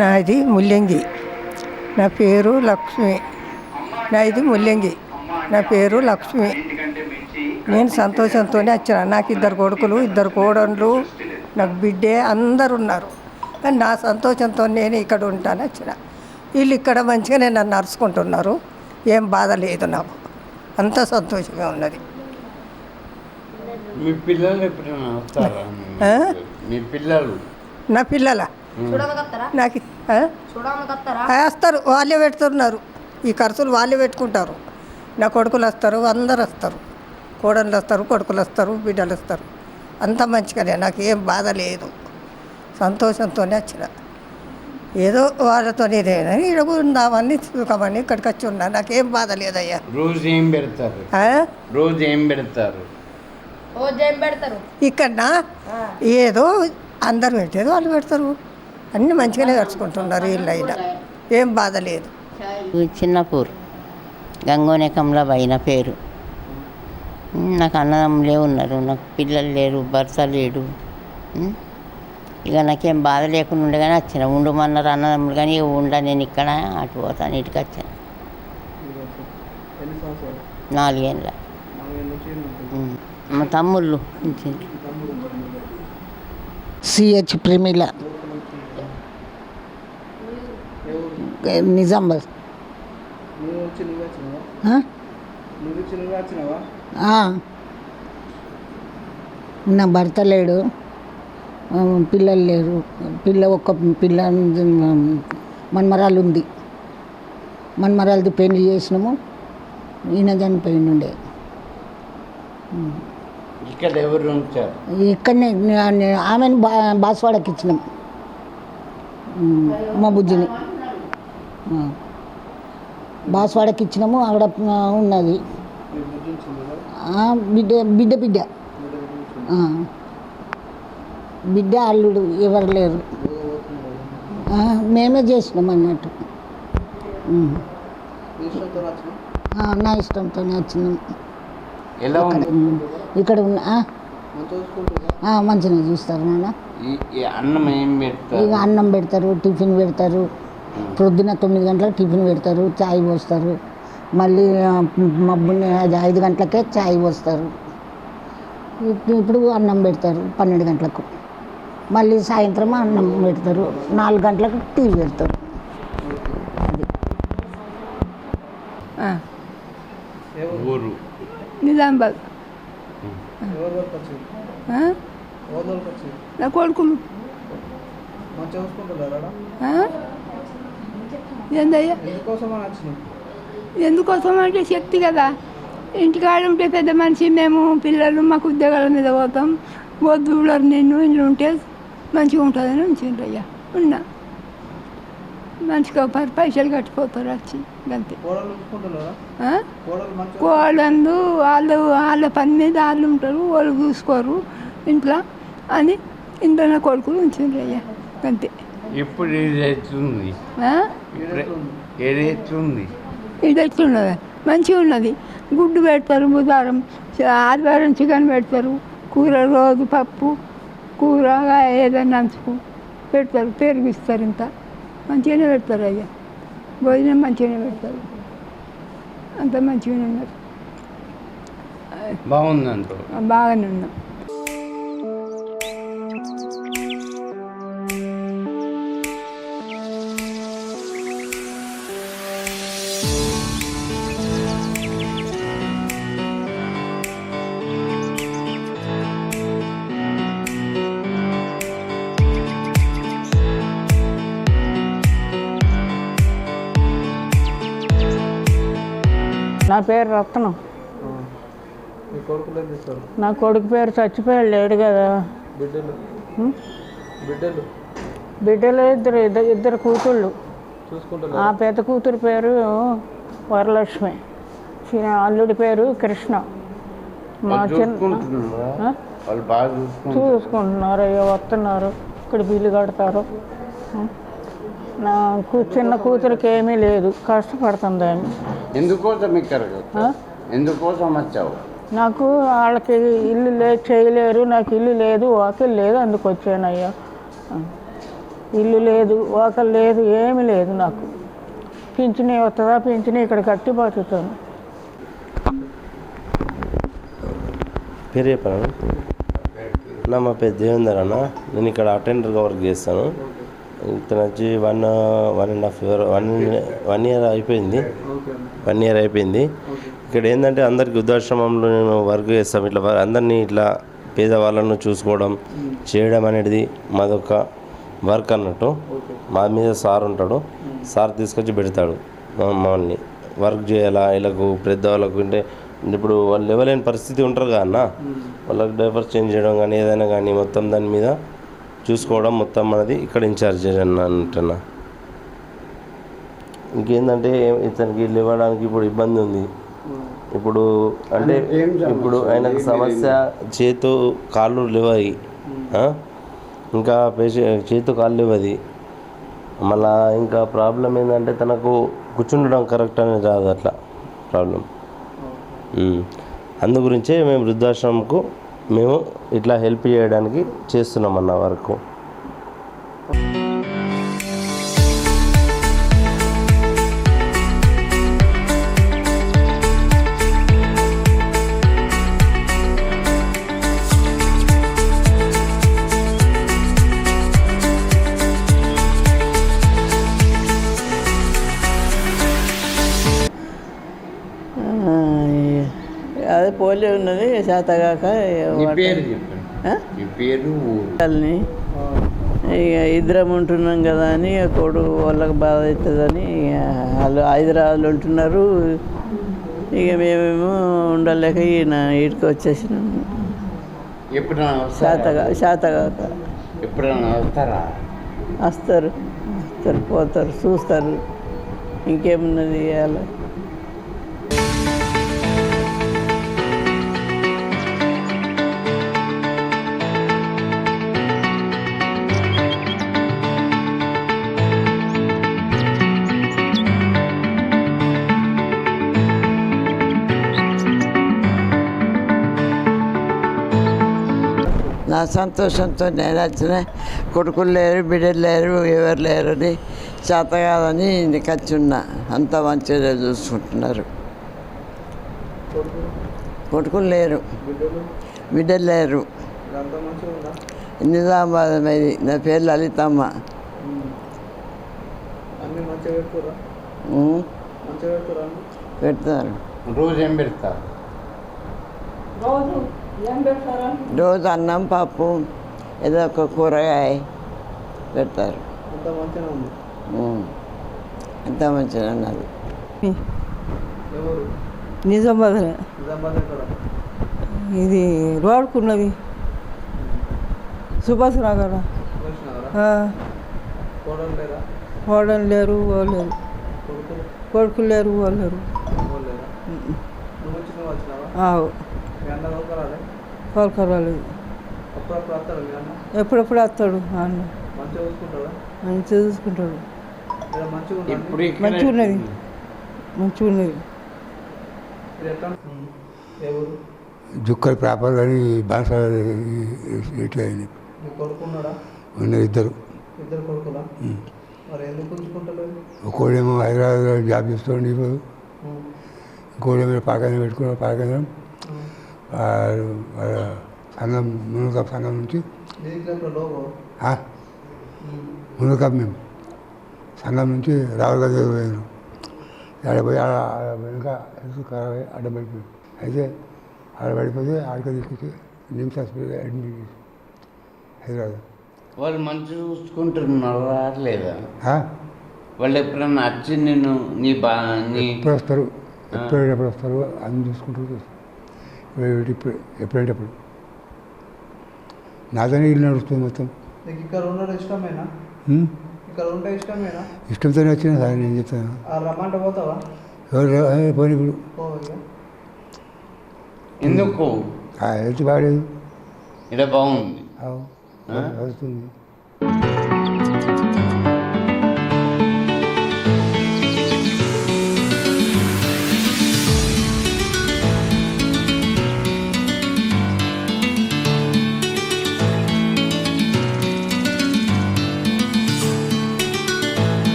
నాది ముల్యంగి నా పేరు లక్ష్మి. నాది ముల్యంగి నా పేరు లక్ష్మి. నేను సంతోషంతోనే వచ్చిన. నాకు ఇద్దరు కొడుకులు ఇద్దరు కోడళ్ళు నాకు బిడ్డే అందరు ఉన్నారు. కానీ నా సంతోషంతో నేను ఇక్కడ ఉంటాను వచ్చిన. వీళ్ళు ఇక్కడ మంచిగానే నన్ను నడుచుకుంటున్నారు. ఏం బాధ లేదు నాకు. అంత సంతోషంగా ఉన్నది. మీ పిల్లలు. నా పిల్లల? నాకు వస్తారు. వాళ్ళే పెడుతున్నారు. ఈ ఖర్చులు వాళ్ళే పెట్టుకుంటారు. నా కొడుకులు వస్తారు అందరు వస్తారు. కోడళ్ళు వస్తారు కొడుకులు వస్తారు బిడ్డలు వస్తారు. అంత మంచిగానే. నాకు ఏం బాధ లేదు. సంతోషంతోనే వచ్చిన. ఏదో వాళ్ళతో ఇదేనని ఇక్కడ ఉందామని ఇక్కడికి వచ్చి ఉన్నా. నాకేం బాధ లేదయ్యా. రోజు ఏం పెడతారు? రోజు ఏం పెడతారు? ఇక్కడ ఏదో అందరు పెట్టేది వాళ్ళు పెడతారు. అన్నీ మంచిగానే నడుచుకుంటున్నారు వీళ్ళు అయినా ఏం బాధ లేదు. చిన్నపూర్. గంగోనే కమలాబాయి నా పేరు నాకు అన్నదమ్ములే ఉన్నారు. నాకు పిల్లలు లేరు భర్త లేడు. ఇక నాకేం బాధ లేకుండా ఉండగానే వచ్చిన. ఉండమన్నారు అన్నదమ్ములు కానీ ఇక ఉండ నేను ఇక్కడ అటు పోతాను ఇటుకి వచ్చాను నాలుగేళ్ళ. మా తమ్ముళ్ళు. సిహెచ్ ప్రేమిల. నిజామాబాద్. నా భర్త లేడు. ఆ, పిల్లలు లేరు. పిల్ల ఒక్క పిల్ల మన్మరాలు ఉంది మన్మరాలది పెళ్ళి చేసినాము. ఈయన చనిపోయిండే ఇక్కడ ఎవరు ఇక్కడనే ఆమెను బా బాస్వాడకి ఇచ్చినాం మా బుజ్జిని. బాస్వాడకి ఇచ్చినాము ఆ, ఉన్నది. బిడ్డ బిడ్డ బిడ్డ. బిడ్డ అల్లుడు ఎవరు లేరు. మేమే చేసినాం అన్నట్టు. నా ఇష్టంతోనే వచ్చినాం. ఎలా ఉంది? ఉమ్. ఇక్కడ ఉన్న మంచిగా చూస్తారు నాన్న. అన్నం ఏం పెడతారు? ఇక అన్నం పెడతారు టిఫిన్ పెడతారు. ప్రొద్దున తొమ్మిది గంటలకు టిఫిన్ పెడతారు చాయ్ పోస్తారు. మళ్ళీ మబ్బుని ఐదు గంటలకే చాయ్ పోస్తారు. ఇప్పు- ఇప్పుడు అన్నం పెడతారు పన్నెండు గంటలకు. మళ్ళీ సాయంత్రం అన్నం పెడతారు నాలుగు గంటలకు టీ పెడతారు. అది. ఊరు నిజామాబాద్? నా కొడుకులు? ఏందయ్యా? ఎందుకోసం అంటే శక్తి కదా. ఇంటికాడ ఉంటే పెద్ద మనిషి మేము పిల్లలు మాకు ఉద్యోగాల మీద పోతాం వద్దు నిన్ను ఇంట్లో ఉంటే మంచిగా ఉంటుందని ఉంచిండ్రయ్యా. ఉన్నా. మంచిగా పది పైసలు కట్టిపోతారు వచ్చి అంతే? కోళ్ళందు వాళ్ళు వాళ్ళ పని మీద వాళ్ళు ఉంటారు వాళ్ళు చూసుకోరు ఇంట్లో అని ఇంట్లో కొడుకులు ఉంచిండ్రయ్యా. అంతే ఇప్పుడు ఇది ఎట్లుంది ఆ? ఇప్పుడు ఏది ఎట్లుంది ఇది ఎట్లున్నది మంచిగా ఉన్నది గుడ్డు పెడతారు బుధవారం ఆదివారం చికెన్ పెడతారు కూర రోజు పప్పు కూర ఏదైనా నంచుకు పెడతారు పెరుగు ఇస్తారు ఇంత. మంచిగానే పెడతారు అయ్యా. భోజనం మంచిగానే పెడతారు. అంత మంచిగానే ఉన్నారు. బాగుందంట బాగానే ఉన్నాం. పేరు రత్నం. నా కొడుకు పేరు చచ్చిపోయాడు లేడు కదా. ఉం? బిడ్డలు. ఇద్దరు ఇద్దరు ఇద్దరు కూతుళ్ళు. ఆ పెద్ద కూతురు పేరు వరలక్ష్మి. చిన్న అల్లుడి పేరు కృష్ణ. మా చిన్న చూసుకుంటున్నారా? అయ్యో వస్తున్నారు. ఇక్కడ బిల్లు కడతారు? నా చిన్న కూతురికి ఏమీ లేదు కష్టపడుతుంది ఆమె ఎందుకోసం? ఎందుకోసం వచ్చావు? నాకు వాళ్ళకి ఇల్లు లేదు చేయలేరు. నాకు ఇల్లు లేదు. వాకిల్ లేదు. అందుకు వచ్చానయ్యా. ఇల్లు లేదు. వాకలు లేదు. ఏమీ లేదు నాకు. పింఛని వస్తుందా పింఛని ఇక్కడ కట్టి బతుకుతాను. పేరు చెప్పాను నా మా పేరు దేవేందర్ అన్న. నేను ఇక్కడ అటెండర్గా వర్క్ చేస్తాను. ఇతను వచ్చి one one and half year one one year అయిపోయింది. వన్ ఇయర్ అయిపోయింది. ఇక్కడ ఏంటంటే అందరికి వృద్ధాశ్రమంలో నేను వర్క్ చేస్తాం. ఇట్లా అందరినీ ఇట్లా పేదవాళ్ళను చూసుకోవడం చేయడం అనేది మాదొక వర్క్ అన్నట్టు. మా మీద సార్ ఉంటాడు. సార్ తీసుకొచ్చి పెడతాడు. మా- మమ్మల్ని వర్క్ చేయాలా వీళ్ళకు పెద్దవాళ్ళకు అంటే ఇప్పుడు వాళ్ళు లేవలేని పరిస్థితి ఉంటారు కదా అన్న. వాళ్ళకి డైపర్స్ చేంజ్ చేయడం కానీ ఏదైనా కానీ మొత్తం దాని మీద చూసుకోవడం మొత్తం మనది ఇక్కడ ఇన్ఛార్జ్ అన్న అంటున్నా. ఇంకేంటంటే ఇతనికి లేవడానికి ఇప్పుడు ఇబ్బంది ఉంది. ఇప్పుడు అంటే ఇప్పుడు ఆయనకు సమస్య చేతు కాళ్ళు లేవయి? ఇంకా పేషెంట్ చేతు కాళ్ళు లేవది. మళ్ళా ఇంకా ప్రాబ్లం ఏంటంటే తనకు కూర్చుండడం కరెక్ట్ అనేది రాదు అట్లా ప్రాబ్లం. అందు గురించే మేము వృద్ధాశ్రమంకు మేము ఇట్లా హెల్ప్ చేయడానికి చేస్తున్నాం అన్న వరకు. పోలియో ఉన్నది చేతగాక వాళ్ళని ఇక ఇద్దరం ఉంటున్నాం కదా అని కొడుకు వాళ్ళకి బాధ అవుతుందని వాళ్ళు హైదరాబాద్లో ఉంటున్నారు. ఇక మేమేమో ఉండలేక ఈయన ఇటుకు వచ్చేసినాము ఎప్పుడైనా? శాతగా శాతగాక. ఎప్పుడైనా వస్తారా? వస్తారు. వస్తారు పోతారు చూస్తారు. ఇంకేమున్నది ఇవాళ? సంతోషంతో నేను వచ్చిన కొడుకులు లేరు బిడ్డలు లేరు ఎవరు లేరు అని చేత కాదని ఉన్నా అంత మంచిగా చూసుకుంటున్నారు. కొడుకులు లేరు బిడ్డలు లేరు. నిజామాబాద్ మీది నా పేరు లలితమ్మ. ఉం? పెడతారు. రోజు ఏం పెడతారు? రోజు అన్నం పప్పు ఏదో ఒక కూరగాయ పెడతారు. అంత మంచిగా ఉన్నది. నిజామాబాద్ ఇది రోడ్కున్నది సుభాష్ నగర్. కోడలు లేరు వాళ్ళు లేరు. కొడుకులు? లేరు వాళ్ళు లేరు. కోలుకోరాలేదు ఎప్పుడెప్పుడు వస్తాడు అన్న. మంచిగా చూసుకుంటాడు? ఇప్పుడు ఇక్కడ మంచిగా ఉన్నది. మంచిగా ఉన్నది. జుక్కలు ప్రాపర్ కానీ బాస ఇట్లా అయింది ఉన్న ఇద్దరు. ఇద్దరు కొడుకులా? మరి ఎందుకు ఉంచుకుంటలేదు ఒకడేమో హైదరాబాద్లో జాబ్ చేస్తుండే ఇప్పుడు. ఇంకోడేమో పాకన పెట్టుకున్నాడు పాకన సంఘం మునుగప్ సంఘం నుంచి? మునుగప్ మేము. సంఘం నుంచి రావుల దగ్గర పోయాను ఆడ పోయి ఆడ వెనుక హెల్త్ ఖరాబ్ అయ్యి అడ్డం పడిపోయాను అయితే ఆడ పడిపోతే ఆడికి తీసుకొచ్చి నిమ్స్ హాస్పిటల్ అడ్మిట్ చేసి హైదరాబాద్. వాళ్ళు మంచి చూసుకుంటున్నారా లేదా? వాళ్ళు ఎప్పుడన్నా వచ్చి నేను నీ బా నీ ఎప్పుడు వస్తారు? ఎప్పుడైతే ఎప్పుడు వస్తారు? అన్ని చూసుకుంటూ చూస్తారు. ఇప్పుడు ఇప్పుడు ఎప్పుడంటే అప్పుడు నాదనే ఇల్లు నడుస్తుంది మొత్తం ఇష్టంతోనే వచ్చిన సార్ నేను చెప్తాను. పోనీ ఇప్పుడు. ఎందుకు? హెల్త్ బాగాలేదు. ఇక్కడ బాగుంది. ఆవు.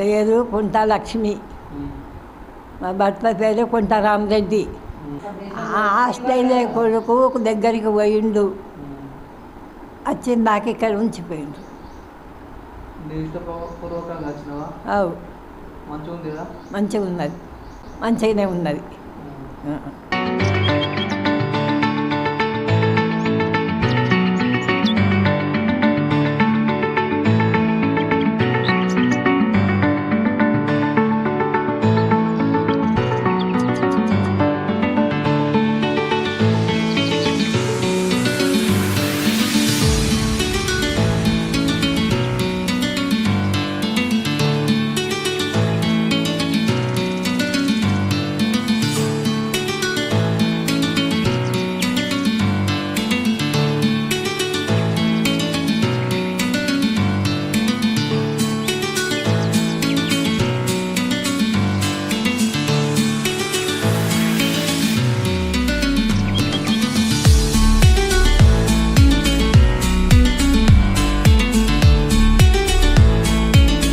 పేరు కుంట లక్ష్మి మా భర్త పేరు కుంట రామరెడ్డి ఆస్ట్రేలియా కొడుకు దగ్గరికి పోయిండు. వచ్చి నాకు ఇక్కడ ఉంచిపోయిండు. మంచిగా ఉన్నది మంచిగానే ఉన్నది.